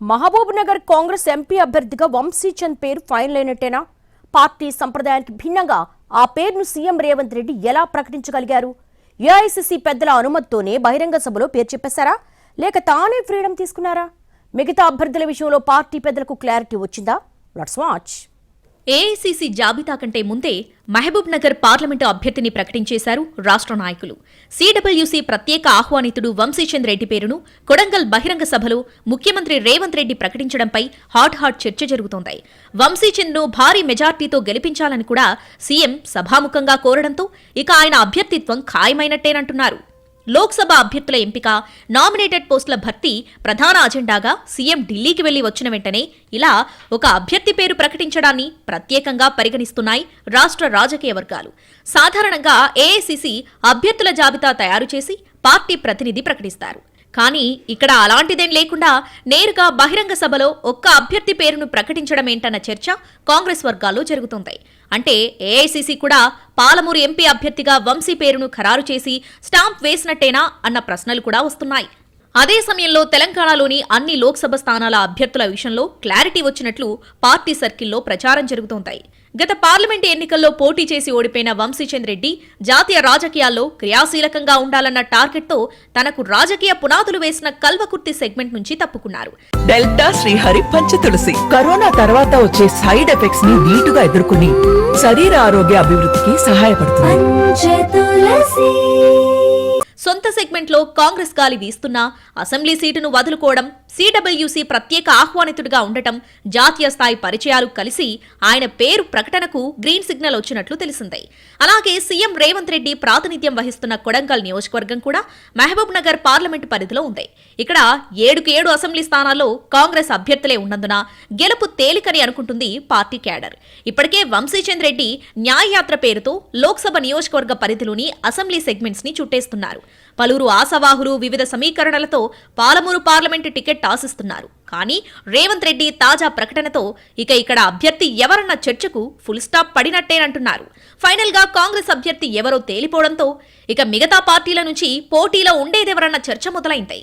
Mahabub Nagar Congress MP అభ్యర్థిగా వంశీచంద్ పేరు final అయినట్టేనా? Party సంప్రదాయానికి భిన్నంగా ఆ పేరును సీఎం రేవంత్ రెడ్డి ఎలా ప్రకటించగలిగారు? ఏఐసిసి పెద్దల అనుమతితోనే బహిరంగ సభలో పేరు చెప్పేశారా? లేక తానే ఫ్రీడమ్ తీసుకున్నారా? మిగతా అభ్యర్థుల విషయంలో పార్టీ పెద్దలకు క్లారిటీ వచ్చిందా? Let's watch. ఏఐసీసీ జాబితా కంటే ముందే మహబూబ్ నగర్ పార్లమెంటు అభ్యర్థిని ప్రకటించేశారు రాష్ట్ర నాయకులు. సీడబ్ల్యూసీ ప్రత్యేక ఆహ్వానితుడు వంశీచంద్ రెడ్డి పేరును కొడంగల్ బహిరంగ సభలో ముఖ్యమంత్రి రేవంత్ రెడ్డి ప్రకటించడంపై హాట్ హాట్ చర్చ జరుగుతోంది. వంశీచంద్ను భారీ మెజార్టీతో గెలిపించాలని కూడా సీఎం సభాముఖంగా కోరడంతో ఇక ఆయన అభ్యర్థిత్వం ఖాయమైనట్టేనంటున్నారు. లోక్సభ అభ్యర్థుల ఎంపిక నామినేటెడ్ పోస్టుల భర్తీ ప్రధాన అజెండాగా సీఎం ఢిల్లీకి వెళ్ళి వచ్చిన వెంటనే ఇలా ఒక అభ్యర్థి పేరు ప్రకటించడాన్ని ప్రత్యేకంగా పరిగణిస్తున్నాయి రాష్ట్ర రాజకీయ వర్గాలు. సాధారణంగా ఏఐసిసి అభ్యర్థుల జాబితా తయారు చేసి పార్టీ ప్రతినిధి ప్రకటిస్తారు. కానీ ఇక్కడ అలాంటిదేం లేకుండా నేరుగా బహిరంగ సభలో ఒక్క అభ్యర్థి పేరును ప్రకటించడమేంటన్న చర్చ కాంగ్రెస్ వర్గాల్లో జరుగుతోంది. అంటే ఏఐసీసీ కూడా పాలమూరు ఎంపీ అభ్యర్థిగా వంశీ పేరును ఖరారు చేసి స్టాంప్ వేసినట్టేనా అన్న ప్రశ్నలు కూడా వస్తున్నాయి. అదే సమయంలో తెలంగాణలోని అన్ని లోక్సభ స్థానాల అభ్యర్థుల విషయంలో క్లారిటీ వచ్చినట్లు పార్టీ సర్కిల్లో ప్రచారం జరుగుతోంటాయి గత పార్లమెంటు ఎన్నికల్లో పోటీ చేసి ఓడిపోయిన వంశీచంద్ రెడ్డి జాతీయ రాజకీయాల్లో క్రియాశీలకంగా ఉండాలన్న టార్గెట్తో తనకు రాజకీయ పునాదులు వేసిన కల్వకుర్తి సెగ్మెంట్ నుంచి తప్పుకున్నారు. డెల్టా శ్రీహరి పంచ తులసి. కరోనా తర్వాత వచ్చే సైడ్ ఎఫెక్ట్స్ని నీటుగా ఎదుర్కొని శరీర ఆరోగ్య అభివృద్ధికి సహాయపడుతుంది సొంత సెగ్మెంట్లో కాంగ్రెస్ గాలి వీస్తున్నా అసెంబ్లీ సీటును వదులుకోవడం సిడబ్ల్యూసీ ప్రత్యేక ఆహ్వానితుడిగా ఉండటం జాతీయ స్థాయి పరిచయాలు కలిసి ఆయన పేరు ప్రకటనకు గ్రీన్ సిగ్నల్ వచ్చినట్లు తెలిసిందే. అలాగే సీఎం రేవంత్ రెడ్డి ప్రాతినిధ్యం వహిస్తున్న కొడంగల్ నియోజకవర్గం కూడా మహబూబ్ నగర్ పార్లమెంటు పరిధిలో ఉంది. ఇక్కడ ఏడుకు ఏడు అసెంబ్లీ స్థానాల్లో కాంగ్రెస్ అభ్యర్థులే ఉన్నందున గెలుపు తేలికని అనుకుంటుంది పార్టీ క్యాడర్. ఇప్పటికే వంశీచంద్ రెడ్డి న్యాయయాత్ర పేరుతో లోక్సభ నియోజకవర్గ పరిధిలోని అసెంబ్లీ సెగ్మెంట్స్ని చుట్టేస్తున్నారు. పలువురు ఆశావాహులు వివిధ సమీకరణలతో పాలమూరు పార్లమెంటు టికెట్ ఆశిస్తున్నారు. కానీ రేవంత్ రెడ్డి తాజా ప్రకటనతో ఇక ఇక్కడ అభ్యర్థి ఎవరన్న చర్చకు ఫుల్ స్టాప్ పడినట్టేనంటున్నారు. ఫైనల్గా కాంగ్రెస్ అభ్యర్థి ఎవరో తేలిపోవడంతో ఇక మిగతా పార్టీల నుంచి పోటీలో ఉండేదెవరన్న చర్చ మొదలైంది.